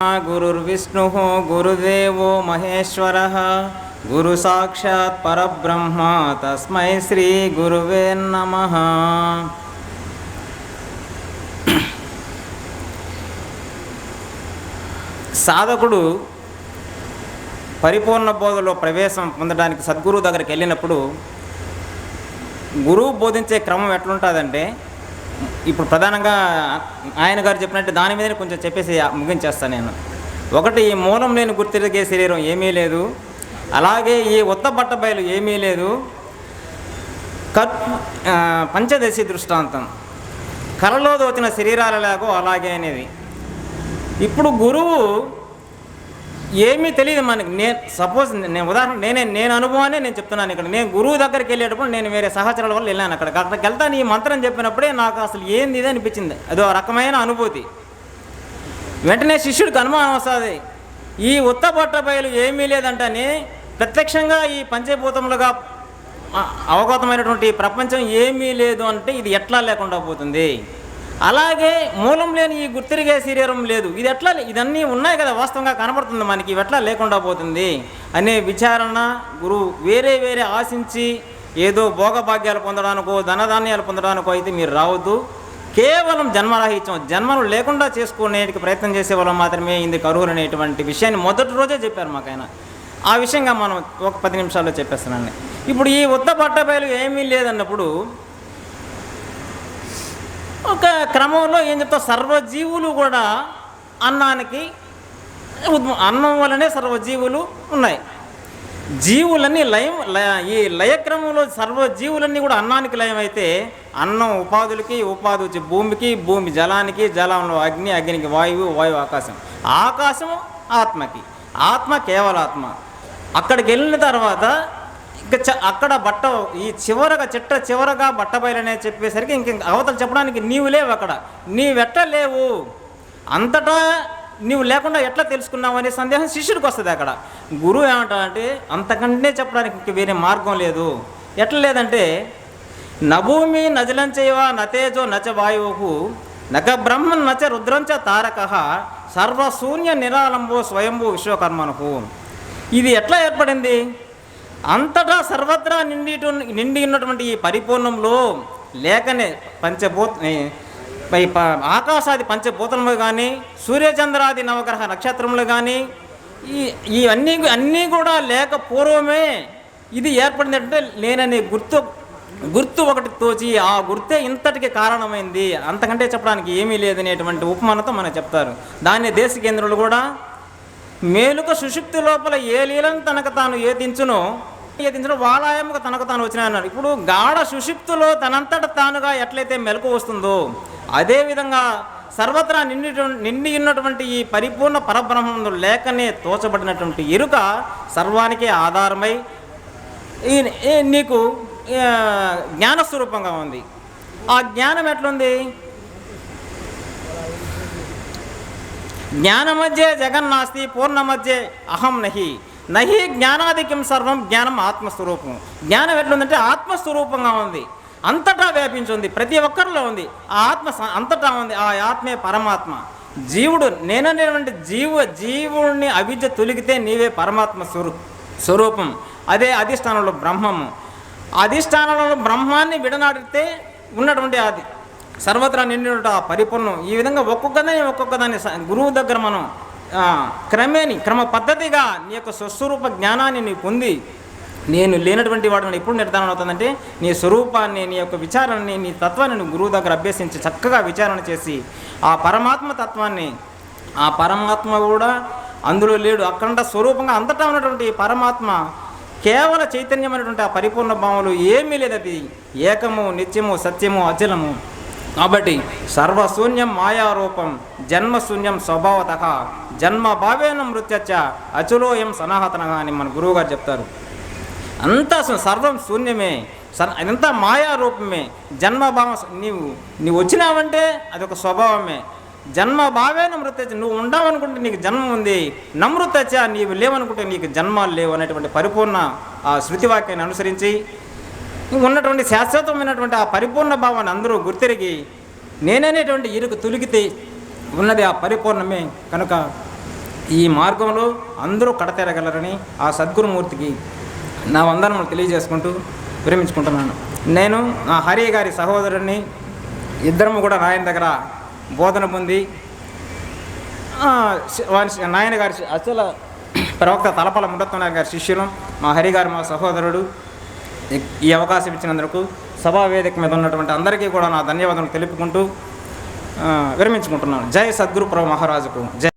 గురుర్విష్ణు గురుదేవో మహేశ్వర గురు సాక్షాత్ పరబ్రహ్మ తస్మై శ్రీ గురువే నమ సాధకుడు పరిపూర్ణ బోధలో ప్రవేశం పొందడానికి సద్గురువు దగ్గరికి వెళ్ళినప్పుడు గురువు బోధించే క్రమం ఎట్లుంటుందంటే ఇప్పుడు ప్రధానంగా ఆయన గారు చెప్పినట్టు దాని మీదనే కొంచెం చెప్పేసి ముగించేస్తాను నేను. ఒకటి ఈ మూలం లేని గుర్తిరిగే శరీరం ఏమీ లేదు. అలాగే ఈ ఉత్త బట్ట బయలు ఏమీ లేదు. కర్ పంచదశి దృష్టాంతం. కలలో దోచిన శరీరాలలాగో అలాగే అనేది. ఇప్పుడు గురువు ఏమీ తెలియదు మనకి నేను సపోజ్ నేను ఉదాహరణ నేనే నేను అనుభవాన్ని నేను చెప్తున్నాను ఇక్కడ. నేను గురువు దగ్గరికి వెళ్ళేటప్పుడు నేను వేరే సహచరాల వల్ల వెళ్ళాను అక్కడ. అక్కడికి వెళ్తాను ఈ మంత్రం చెప్పినప్పుడే నాకు అసలు ఏంది ఇది అనిపించింది. అదో రకమైన అనుభూతి. వెంటనే శిష్యుడికి అనుమానం వస్తుంది. ఈ ఉత్తపట్ట బయలు ఏమీ లేదంటని ప్రత్యక్షంగా ఈ పంచభూతములుగా అవగతమైనటువంటి ప్రపంచం ఏమీ లేదు అంటే ఇది ఎట్లా లేకుండా పోతుంది? అలాగే మూలం లేని ఈ గుర్తిరిగే శరీరం లేదు. ఇది ఎట్లా ఇదన్నీ ఉన్నాయి కదా వాస్తవంగా కనబడుతుంది మనకి ఇవి ఎట్లా లేకుండా పోతుంది? అనే విచారణ గురువు వేరే వేరే ఆశించి ఏదో భోగభాగ్యాలు పొందడానికో ధనధాన్యాలు పొందడానికో అయితే మీరు రావద్దు. కేవలం జన్మరాహిత్యం జన్మను లేకుండా చేసుకునేటికి ప్రయత్నం చేసే వాళ్ళు మాత్రమే ఇందుకు అర్హులు అనేటువంటి విషయాన్ని మొదటి రోజే చెప్పారు మాకు ఆ విషయంగా మనం ఒక పది నిమిషాల్లో చెప్పేస్తానండి. ఇప్పుడు ఈ ఉత్త పట్టబయలు ఏమీ లేదన్నప్పుడు ఒక క్రమంలో ఏం చెప్తా సర్వజీవులు కూడా అన్నానికి అన్నం వలనే సర్వజీవులు ఉన్నాయి. జీవులన్నీ లయం ఈ లయక్రమంలో సర్వజీవులన్నీ కూడా అన్నానికి లయం అయితే అన్నం ఉపాధులకి ఉపాధి వచ్చి భూమికి భూమి జలానికి జలంలో అగ్ని అగ్నికి వాయువు వాయువు ఆకాశం. ఆకాశం ఆత్మకి. ఆత్మ కేవలాత్మ. అక్కడికి వెళ్ళిన తర్వాత ఇంకా అక్కడ బట్ట ఈ చివరగా చిట్ట చివరగా బట్టబయలనే చెప్పేసరికి ఇంక అవతలు చెప్పడానికి నీవు లేవు అక్కడ. నీవెట్ట లేవు? అంతటా నీవు లేకుండా ఎట్లా తెలుసుకున్నావు అనే సందేహం శిష్యుడికి వస్తుంది అక్కడ. గురువు ఏమంటాడంటే అంతకంటే చెప్పడానికి ఇంక వేరే మార్గం లేదు. ఎట్లా లేదంటే నభూమి నజలంచైవ నతేజో నచ వాయువు నక బ్రహ్మన్ నచ రుద్రంచ తారక సర్వశూన్య నిరాలంబో స్వయంభూ విశ్వకర్మను ఇది ఎట్లా ఏర్పడింది? అంతటా సర్వత్రా నిండి నిండి ఉన్నటువంటి ఈ పరిపూర్ణంలో లేకనే పంచభూత పై ఆకాశాది పంచభూతములు కానీ సూర్యచంద్రాది నవగ్రహ నక్షత్రములు కానీ ఈ ఇవన్నీ అన్నీ కూడా లేక పూర్వమే ఇది ఏర్పడిందంటే నేననే లేననే గుర్తు గుర్తు ఒకటి తోచి ఆ గుర్తే ఇంతటికి కారణమైంది. అంతకంటే చెప్పడానికి ఏమీ లేదనేటువంటి ఉపమానంతో మనం చెప్తారు. దాన్ని దేశ కేంద్రాలు కూడా మేలుక సుషుప్తి లోపల ఏ లీలను తనకు తాను ఏదించునో ఏదించిన వాలాయముకు తనకు తాను వచ్చిన ఇప్పుడు గాఢ సుషుప్తిలో తనంతట తానుగా ఎట్లయితే మెలకు వస్తుందో అదేవిధంగా సర్వత్రా నిండి నిండి ఉన్నటువంటి ఈ పరిపూర్ణ పరబ్రహ్మముందు లేకనే తోచబడినటువంటి ఎరుక సర్వానికి ఆధారమై ఈ నీకు జ్ఞానస్వరూపంగా ఉంది. ఆ జ్ఞానం ఎట్లుంది? జ్ఞానమధ్యే జగన్నాస్తి పూర్ణమధ్యే అహం నహి. నహి జ్ఞానాధిక్యం సర్వం జ్ఞానం ఆత్మస్వరూపం. జ్ఞానం ఎట్లుందంటే ఆత్మస్వరూపంగా ఉంది. అంతటా వ్యాపించింది ప్రతి ఒక్కరిలో ఉంది. ఆ ఆత్మ అంతటా ఉంది. ఆ ఆత్మే పరమాత్మ. జీవుడు నేననేటువంటి జీవ జీవుడిని అవిద్య తొలిగితే నీవే పరమాత్మ స్వరూ స్వరూపం. అదే అధిష్టానంలో బ్రహ్మము. అధిష్టానంలో బ్రహ్మాన్ని విడనాడితే ఉన్నటువంటి అది సర్వత్రా నిండినటువంటి ఆ పరిపూర్ణం. ఈ విధంగా ఒక్కొక్కదాన్ని ఒక్కొక్కదాన్ని గురువు దగ్గర మనం క్రమేణి క్రమ పద్ధతిగా నీ యొక్క స్వస్వరూప జ్ఞానాన్ని నీ పొంది నేను లేనటువంటి వాడు ఎప్పుడు నిర్ధారణ అవుతుందంటే నీ స్వరూపాన్ని నీ యొక్క విచారాన్ని నీ తత్వాన్ని నువ్వు గురువు దగ్గర అభ్యసించి చక్కగా విచారణ చేసి ఆ పరమాత్మ తత్వాన్ని ఆ పరమాత్మ కూడా అందులో లేడు. అక్కడ స్వరూపంగా అంతటా ఉన్నటువంటి పరమాత్మ కేవల చైతన్యమైనటువంటి ఆ పరిపూర్ణ భావంలో ఏమీ లేదు అది ఏకము నిత్యము సత్యము అచలము కాబట్టి సర్వశూన్యం మాయారూపం జన్మశూన్యం స్వభావత జన్మ భావేన మృత్యచ్చ అచులోయం సనాహతనగా అని మన గురువుగారు చెప్తారు. అంతా సర్వం శూన్యమే సర్ అదంతా మాయారూపమే జన్మభావం నీవు నీవు వచ్చినావంటే అదొక స్వభావమే. జన్మ భావేన మృత్యచ్చ నువ్వు ఉండవనుకుంటే నీకు జన్మ ఉంది. నమృతచ్చ నీవు లేవనుకుంటే నీకు జన్మాలు లేవు అనేటువంటి పరిపూర్ణ ఆ శృతివాక్యాన్ని అనుసరించి ఉన్నటువంటి శాశ్వతమైనటువంటి ఆ పరిపూర్ణ భావాన్ని అందరూ గుర్తిరిగి నేననేటువంటి ఇరుకు తొలిగితే ఉన్నది ఆ పరిపూర్ణమే కనుక ఈ మార్గంలో అందరూ కడతెరగలరని ఆ సద్గురుమూర్తికి నా వందనములు తెలియజేసుకుంటూ విరమించుకుంటున్నాను. నేను నా హరి గారి సహోదరుడిని ఇద్దరము కూడా నాయన దగ్గర బోధన పొంది వారి నాయన గారి అసలు ప్రవక్త తలపల ముడత్వనారాయణ గారి శిష్యులు మా హరి గారు మా సహోదరుడు ఈ- అవకాశం ఇచ్చినందుకు సభా వేదిక మీద ఉన్నటువంటి అందరికీ కూడా నా ధన్యవాదాలు తెలుపుకుంటూ విరమించుకుంటున్నాను. జై సద్గురు ప్రభు మహారాజుకు. జై